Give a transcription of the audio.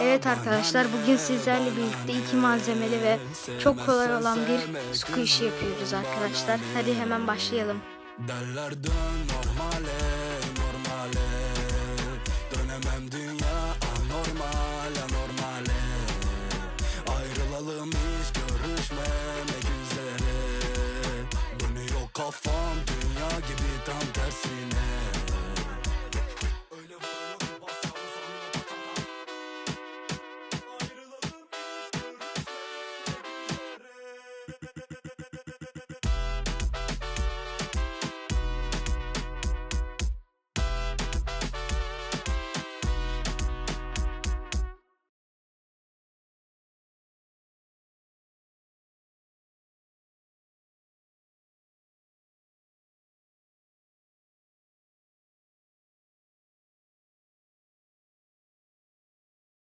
Evet arkadaşlar bugün sizlerle birlikte iki malzemeli ve çok kolay olan bir su işi yapıyoruz arkadaşlar. Hadi hemen başlayalım. Derler dön normale normale. Dönemem dünya anormal anormale Ayrılalım hiç görüşmemek üzere. Dönüyor kafam dünya gibi tam tersine.